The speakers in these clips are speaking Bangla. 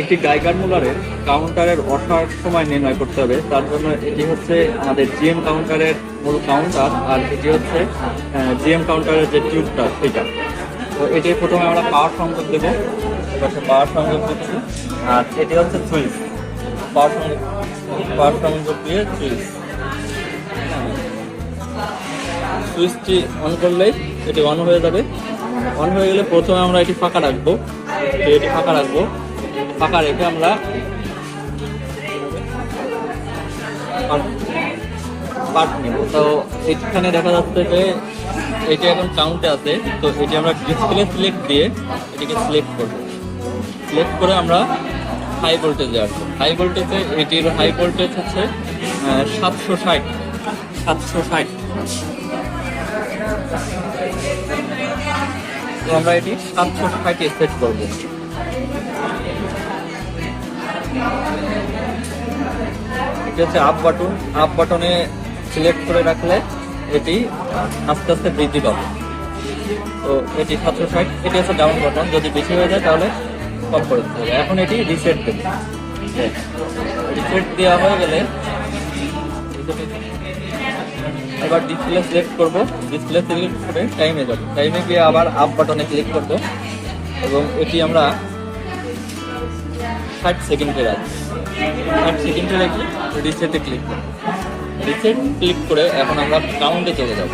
একটি গাইগার মুলারের কাউন্টারের অসার সময় নির্ণয় করতে হবে। তার জন্য এটি হচ্ছে আমাদের জিএম কাউন্টারের মূল কাউন্টার আর এটি হচ্ছে জিএম কাউন্টারের যে টিউবটা সেটা। তো এটি প্রথমে আমরা পাওয়ার সংযোগ দেবো। পাওয়ার সংযোগ দিচ্ছি। আর এটি হচ্ছে সুইচ পাওয়ার সংযোগ পাওয়ার সংযোগ দিয়ে সুইচ সুইচটি অন করলেই এটি অন হয়ে যাবে। অন হয়ে গেলে প্রথমে আমরা এটি ফাঁকা রাখব। এটি ফাঁকা রাখব। ফাঁকা রেখে আমরা পার্ট নেব। তো এখানে দেখা যাচ্ছে যে এটি এখন কাউন্টে আছে। তো এটি আমরা ডিসপ্লে সিলেক্ট দিয়ে এটিকে সিলেক্ট করব। সিলেক্ট করে আমরা হাই ভোল্টেজে আসব। হাই ভোল্টেজে এটির হাই ভোল্টেজ হচ্ছে সাতশো ষাট। সাতশো ষাট। তো আমরা এটি সাতশো ষাটে সেট করব। এটা হচ্ছে আপ বাটন আপ বাটনে সিলেক্ট করে রাখলে এটি আস্তে আস্তে বৃদ্ধি পাবে। তো এটি সাতশো ষাট, এটি হচ্ছে ডাউন বাটন যদি বেশি হয়ে যায় তাহলে কম করে দিতে হবে। এখন এটি রিসেট দেবে। রিসেট দেওয়া হয়ে গেলে এবার ডিসপ্লে সিলেক্ট করব। ডিসপ্লে সিলেক্ট করে টাইমে যাব। টাইমে গিয়ে আবার আপ বাটনে ক্লিক করব। এবং এটি আমরা ষাট সেকেন্ডে রাখব। ষাট সেকেন্ডে রেখে রিসেটে ক্লিক করব রিসেট ক্লিক করে। এখন আমরা কাউন্টে চলে যাব।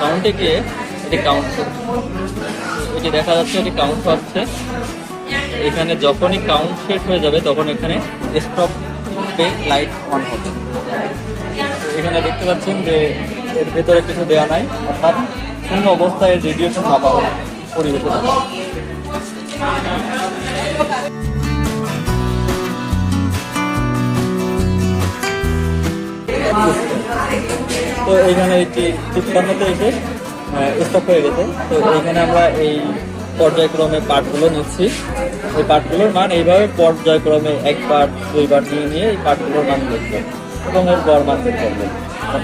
কাউন্টে গিয়ে এটি কাউন্ট এটি দেখা যাচ্ছে এটি কাউন্ট হচ্ছে। এখানে যখনই কাউন্ট শেষ হয়ে যাবে, তখন এখানে স্টপ পে লাইট অন হবে। এখানে দেখতে পাচ্ছেন যে এর ভেতরে কিছু দেওয়া নাই, অর্থাৎ শূন্য অবস্থায় রেডিয়েশন মাপা পরিবেশন তো এইখানে একটি চিত্রান্নতে এসে স্টপ হয়ে গেছে। তো এইখানে আমরা এই পর্যায়ক্রমে পাঠগুলো নিচ্ছি। এই পাঠগুলোর মান এইভাবে পর্যায়ক্রমে এক পার্ট দুই পার্ট নিয়ে নিয়ে এই পার্টগুলোর মান দেখব এবং এর গড় মান বের করব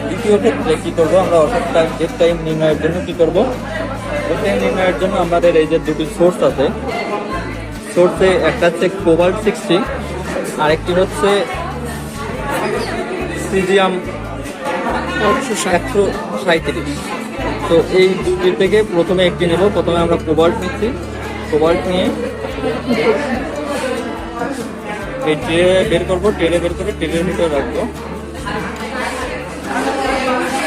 দ্বিতীয় ক্ষেত্রে কী করব আমরা? অর্থাৎ টাইম ডেট টাইম নির্ণয়ের জন্য কী করব? ডেট টাইম নির্ণয়ের জন্য আমাদের এই যে দুটি সোর্স আছে সোর্সে একটা হচ্ছে কোবাল্ট সিক্সটি আরেকটি হচ্ছে সিজিয়াম একশো সাঁত্রিশ তো এই দুটি থেকে প্রথমে একটি নেব, প্রথমে আমরা কোবাল্ট নিচ্ছি। কোবাল্ট নিয়ে এই ট্রে বের করব, ট্রেনে বের করে ট্রেনের ভিতরে রাখব।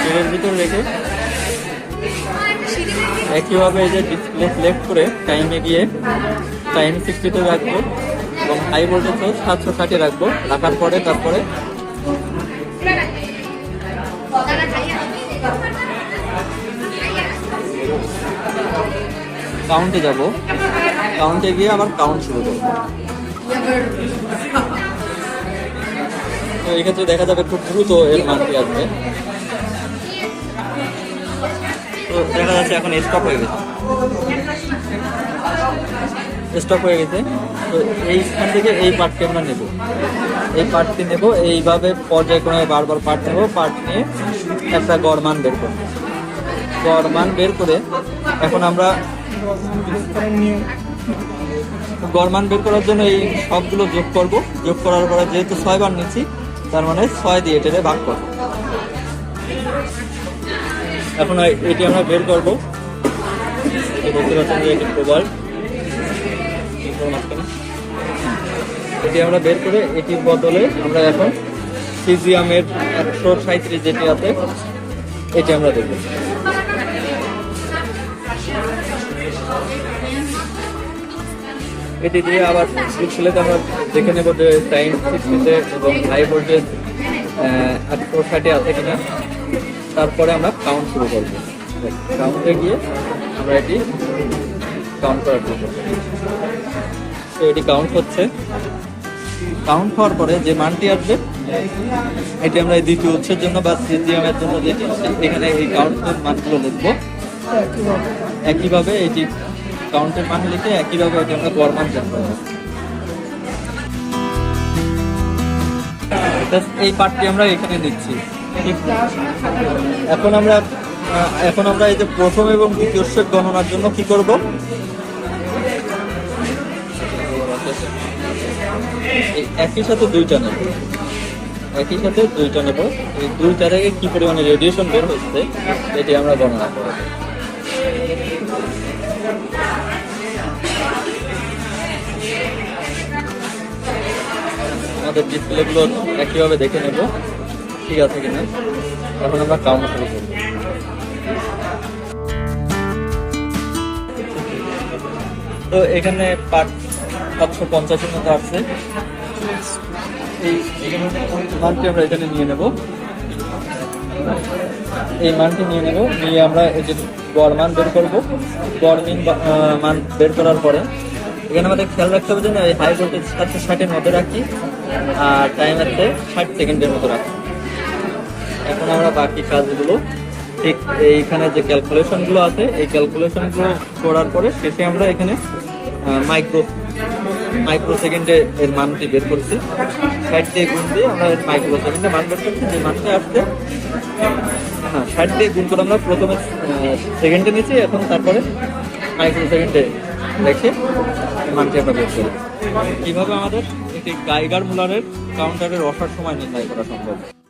ট্রেনের ভিতরে রেখে একইভাবে এই যে ডিসপ্লে সিলেক্ট করে টাইমে গিয়ে টাইম সিক্সটিতে রাখব এবং হাই ভোল্টেজ সাতশো ষাটে রাখব। রাখার পরে, তারপরে কাউন্টে যাব। কাউন্টে গিয়ে আবার কাউন্ট শুরু করব। তো এক্ষেত্রে দেখা যাবে খুব দ্রুত এর মানটি আসবে। তো দেখা যাচ্ছে এখন স্টপ হয়ে গেছে। স্টপ হয়ে গেছে। তো এইখান থেকে এই পার্টটি আমরা নেব। এই পার্টটি নেব। এইভাবে পর্যায়ক্রমে বারবার পার্ট নেব। পার্ট নিয়ে একটা গড় মান বের করব। গড় মান বের করে এখন আমরা গড়মান বের করার জন্য এই সবগুলো যোগ করব। যোগ করার পরে যেহেতু ছয় বার নিচ্ছি, তার মানে ছয় দিয়ে টেনে ভাগ করব। এখন এটি আমরা বের করব। এটি দেখতে এটি প্রবাল। এটি আমরা বের করে এটির বদলে আমরা এখন সিজিয়ামের একশো সাঁত্রিশ যেটি আছে, এটি আমরা দেখব। এটি দিয়ে আবার ডিসপ্লেতে আমরা দেখে নেব যে টাইম সিক্সটিতে এবং হাই ভোল্টেজ একশো ষাটে আছে কিনা। তারপরে আমরা কাউন্ট শুরু করব। কাউন্টে গিয়ে আমরা এটি কাউন্ট করার শুরু করব। তো এটি কাউন্ট হচ্ছে। কাউন্ট হওয়ার পরে যে মানটি আসবে, এটি আমরা এই দ্বিতীয় উৎসের জন্য বা সিজিএমের জন্য যেটি এখানে এই কাউন্টের মানগুলো লিখব। একইভাবে এটি কাউন্টের মান লিখে একইভাবে এটি আমরা গড় এই পার্টটি আমরা এখানে দিচ্ছি। এখন আমরা এখন আমরা এই যে প্রথম এবং দ্বিতীয় সেট গণনার জন্য কি করব? একই সাথে দুইটা নেব। একই সাথে দুইটা নেব। এই দুইটা থেকে কি পরিমাণে রেডিয়েশন বের হচ্ছে এটি আমরা গণনা করব। আমাদের ডিসপ্লেগুলো একইভাবে দেখে নেব, ঠিক আছে কিনা? এখন আমরা কাউন্ট শুরু করব তো এখানে পাট সাতশো পঞ্চাশের মতো এই মানটি আমরা এখানে নিয়ে নেব। এই মানটি নিয়ে নেব, নিয়ে আমরা এই যে গড় মান বের করব। গড় মিন মান বের করার পরে। এখানে আমাদের খেয়াল রাখতে হবে যে এই হাই ভোল্টেজ সাতশো ষাটের মধ্যে রাখি, আর টাইম হচ্ছে ষাট সেকেন্ডের মতো রাখি। এখন আমরা বাকি কাজগুলো, ঠিক এইখানে যে ক্যালকুলেশনগুলো আছে, এই ক্যালকুলেশনগুলো করার পরে শেষে আমরা এখানে মাইক্রো মাইক্রো সেকেন্ডে এর মানটি বের করছি। ষাট দিয়ে গুণ দিয়ে আমরা মাইক্রো সেকেন্ডে মান বের করছি, যে মানটা হ্যাঁ ষাট দিয়ে গুণ করে আমরা প্রথমে সেকেন্ডে নিয়েছি, এখন তারপরে মাইক্রো সেকেন্ডে রেখে মানটি আমরা বের করি। কীভাবে আমাদের একটি গাইগার মুলারের কাউন্টারের অসার সময় নির্ণয় করা সম্ভব?